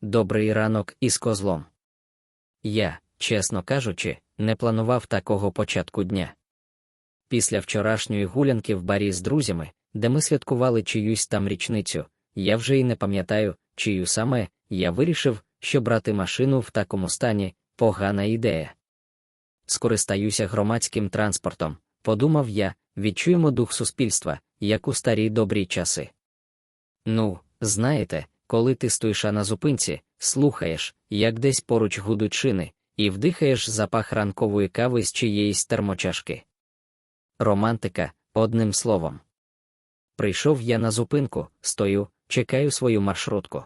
добрий ранок із козлом. Я, чесно кажучи, не планував такого початку дня. Після вчорашньої гулянки в барі з друзями, де ми святкували чиюсь там річницю, я вже й не пам'ятаю, чию саме, я вирішив, що брати машину в такому стані погана ідея. Скористаюся громадським транспортом, подумав я, відчуємо дух суспільства, як у старі добрі часи. Ну, знаєте, коли ти стоїш на зупинці, слухаєш, як десь поруч гудуть шини, і вдихаєш запах ранкової кави з чиєїсь термочашки. Романтика, одним словом. Прийшов я на зупинку, стою, чекаю свою маршрутку.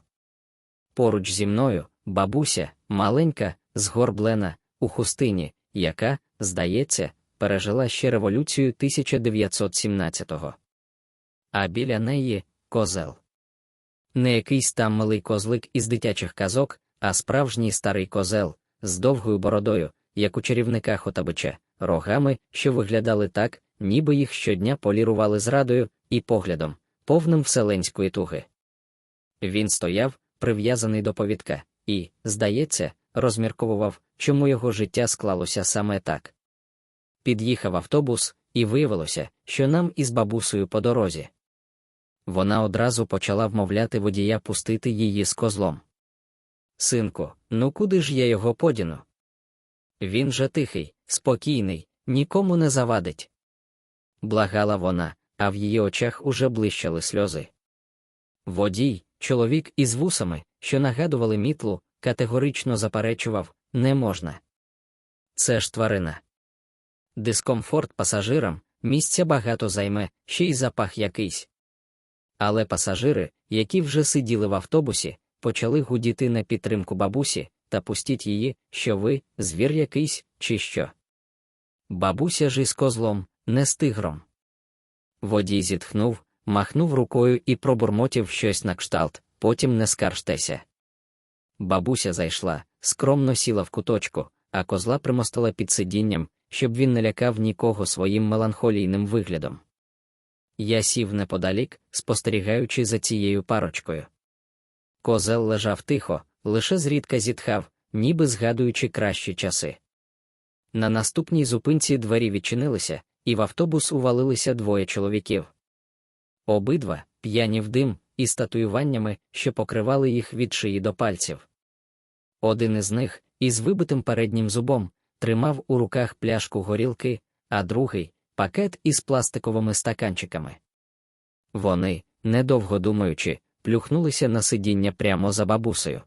Поруч зі мною бабуся, маленька, згорблена, у хустині, яка, здається, пережила ще революцію 1917-го. А біля неї козел. Не якийсь там малий козлик із дитячих казок, а справжній старий козел з довгою бородою, як у чарівника Хотабича, рогами, що виглядали так, ніби їх щодня полірували зрадою і поглядом, повним вселенської туги. Він стояв, прив'язаний до повідка, і, здається, розмірковував, чому його життя склалося саме так. Під'їхав автобус, і виявилося, що нам із бабусею по дорозі. Вона одразу почала вмовляти водія пустити її з козлом. Синку, ну куди ж я його подіну? Він же тихий, спокійний, нікому не завадить. Благала вона, а в її очах уже блищали сльози. Водій, чоловік із вусами, що нагадували мітлу, категорично заперечував не можна. Це ж тварина. Дискомфорт пасажирам, місця багато займе, ще й запах якийсь. Але пасажири, які вже сиділи в автобусі, почали гудіти на підтримку бабусі та пустіть її, що ви, звір якийсь, чи що. Бабуся ж із козлом, не з тигром. Водій зітхнув, махнув рукою і пробурмотів щось на кшталт, потім не скаржтеся. Бабуся зайшла, скромно сіла в куточку, а козла примостила під сидінням, щоб він не лякав нікого своїм меланхолійним виглядом. Я сів неподалік, спостерігаючи за цією парочкою. Козел лежав тихо, лише зрідка зітхав, ніби згадуючи кращі часи. На наступній зупинці двері відчинилися, і в автобус увалилися двоє чоловіків. Обидва п'яні в дим, із татуюваннями, що покривали їх від шиї до пальців. Один із них, із вибитим переднім зубом, тримав у руках пляшку горілки, а другий пакет із пластиковими стаканчиками. Вони, недовго думаючи, плюхнулися на сидіння прямо за бабусею.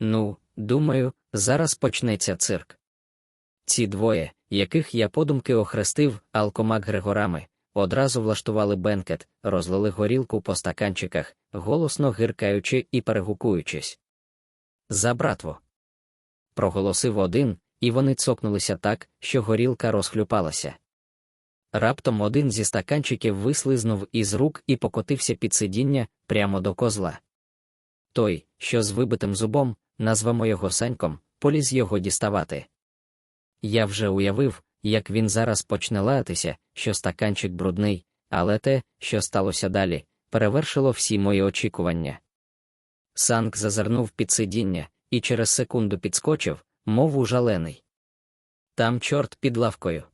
Ну, думаю, зараз почнеться цирк. Ці двоє, яких я подумки охрестив алкомак Григорами, одразу влаштували бенкет, розлили горілку по стаканчиках, голосно гиркаючи і перегукуючись. За братво. Проголосив один, і вони цокнулися так, що горілка розхлюпалася. Раптом один зі стаканчиків вислизнув із рук і покотився під сидіння прямо до козла. Той, що з вибитим зубом, назвемо його Саньком, поліз його діставати. Я вже уявив, як він зараз почне лаятися, що стаканчик брудний, але те, що сталося далі, перевершило всі мої очікування. Санк зазирнув під сидіння і через секунду підскочив, мов ужалений. Там чорт під лавкою.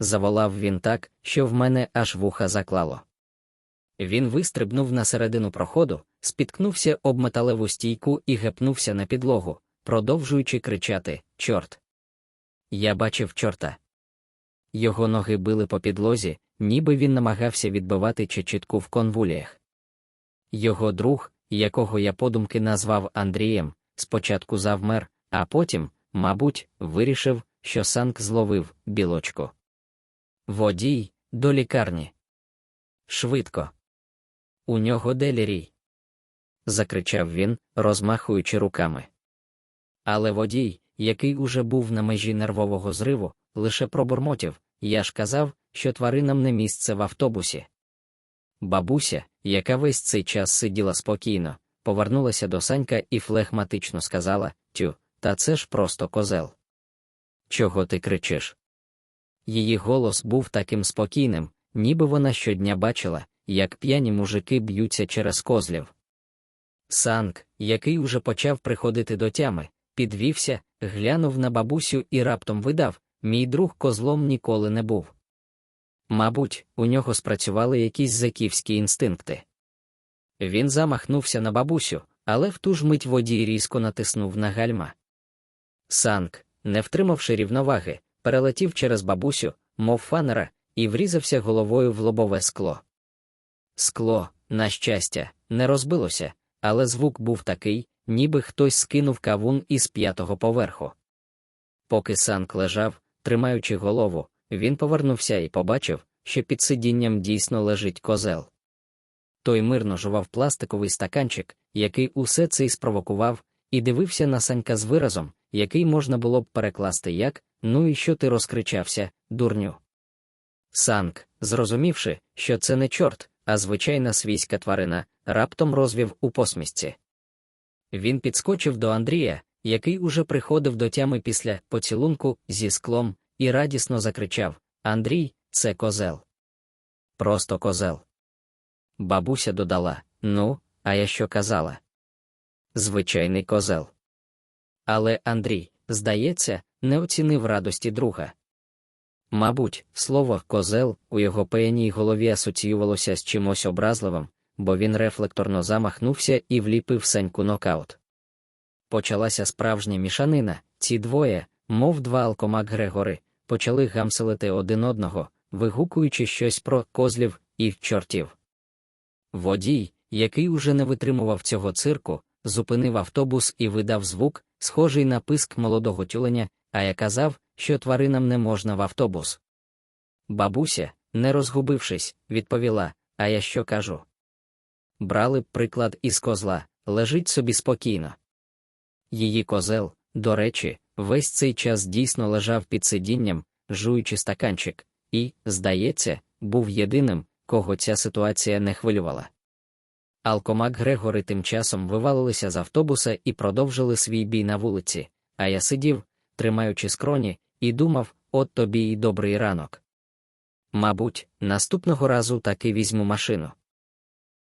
Заволав він так, що в мене аж вуха заклало. Він вистрибнув на середину проходу, спіткнувся об металеву стійку і гепнувся на підлогу, продовжуючи кричати Чорт. Я бачив чорта. Його ноги били по підлозі, ніби він намагався відбивати чечітку в конвуліях. Його друг, якого я подумки назвав Андрієм, спочатку завмер, а потім, мабуть, вирішив, що санк зловив білочку. Водій, до лікарні. Швидко. У нього делірій. закричав він, розмахуючи руками. Але водій, який уже був на межі нервового зриву, лише пробурмотів я ж казав, що тваринам не місце в автобусі. Бабуся, яка весь цей час сиділа спокійно, повернулася до Санька і флегматично сказала Тю, та це ж просто козел. Чого ти кричиш? Її голос був таким спокійним, ніби вона щодня бачила, як п'яні мужики б'ються через козлів. Санк, який уже почав приходити до тями, підвівся, глянув на бабусю і раптом видав мій друг козлом ніколи не був. Мабуть, у нього спрацювали якісь заківські інстинкти. Він замахнувся на бабусю, але в ту ж мить водій різко натиснув на гальма. Санк, не втримавши рівноваги, перелетів через бабусю, мов фанера, і врізався головою в лобове скло. Скло, на щастя, не розбилося, але звук був такий, ніби хтось скинув кавун із п'ятого поверху. Поки Санк лежав, тримаючи голову, він повернувся і побачив, що під сидінням дійсно лежить козел. Той мирно жував пластиковий стаканчик, який усе це й спровокував, і дивився на санька з виразом, який можна було б перекласти як ну і що ти розкричався, дурню. Санк, зрозумівши, що це не чорт, а звичайна свійська тварина, раптом розвів у посмішці. Він підскочив до Андрія, який уже приходив до тями після поцілунку зі склом, і радісно закричав Андрій, це козел. Просто козел. Бабуся додала Ну, а я що казала? Звичайний козел. Але Андрій, здається, не оцінив радості друга. Мабуть, слово козел у його пияній голові асоціювалося з чимось образливим, бо він рефлекторно замахнувся і вліпив Сеньку нокаут. Почалася справжня мішанина, ці двоє, мов два алкомак Грегори, почали гамселити один одного, вигукуючи щось про козлів і чортів. Водій, який уже не витримував цього цирку, зупинив автобус і видав звук, схожий на писк молодого тюленя, а я казав, що тваринам не можна в автобус. Бабуся, не розгубившись, відповіла: А я що кажу? Брали б приклад із козла, лежить собі спокійно. Її козел, до речі, весь цей час дійсно лежав під сидінням, жуючи стаканчик, і, здається, був єдиним, кого ця ситуація не хвилювала. Алкомак Грегори тим часом вивалилися з автобуса і продовжили свій бій на вулиці, а я сидів, тримаючи скроні, і думав, от тобі і добрий ранок. Мабуть, наступного разу таки візьму машину.